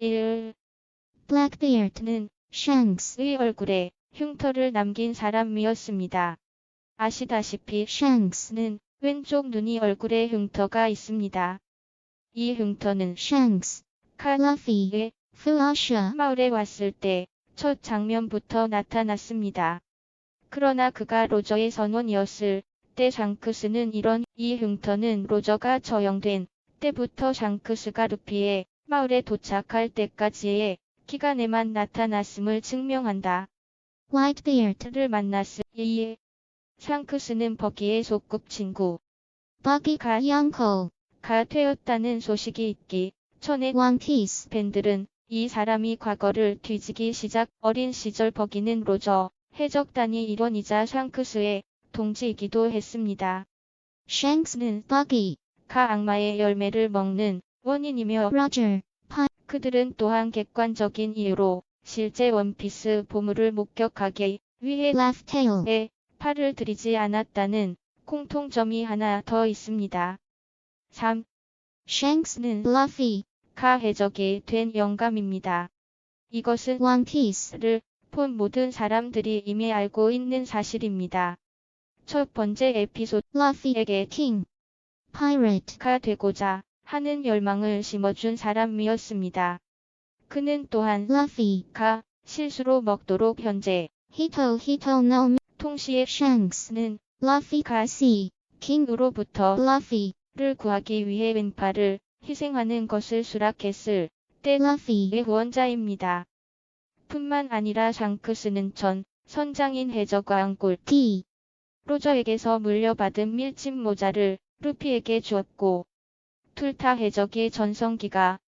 1. Blackbeard는 샹크스의 얼굴에 흉터를 남긴 사람이었습니다. 아시다시피 샹크스는 왼쪽 눈이 얼굴에 흉터가 있습니다. 이 흉터는 Shanks, 칼라피의 Fuasha, 마을에 왔을 때 첫 장면부터 나타났습니다. 그러나 그가 로저의 선원이었을 때 샹크스는 이런 이 흉터는 로저가 처형된 때부터 샹크스가 루피의 마을에 도착할 때까지의 기간에만 나타났음을 증명한다. Whitebeard, 를 만났을 이에 샹크스는 버기의 소꿉친구 Buggy가 Uncle, 가 되었다는 소식이 있기 전에 One Piece, 팬들은 이 사람이 과거를 뒤지기 시작 어린 시절 버기는 로저 해적단의 일원이자 샹크스의 동지이기도 했습니다. Shanks는 Buggy, 가 악마의 열매를 먹는 원인이며 Roger, 그들은 또한 객관적인 이유로 실제 원피스 보물을 목격하기 위해 Laugh-Tail, 에 팔을 들이지 않았다는 공통점이 하나 더 있습니다. 3. Shanks는 Luffy, 가 해적이 된 영감입니다. 이것은 One Piece, 를본 모든 사람들이 이미 알고 있는 사실입니다. 첫 번째 에피소드 Luffy에게 King, Pirate, 가 되고자 하는 열망을 심어준 사람이었습니다. 그는 또한 Luffy, 가 실수로 먹도록 현재 Hito Hito no 통시에 Shanks, 는 Luffy가 Sea, 킹으로부터 Luffy, 를 구하기 위해 왼팔을 희생하는 것을 수락했을 때 Luffy, 의 후원자입니다. 뿐만 아니라 샹크스는 전 선장인 골 D, 로저에게서 물려받은 밀짚 모자를 루피에게 주었고 툴타 해적의 전성기가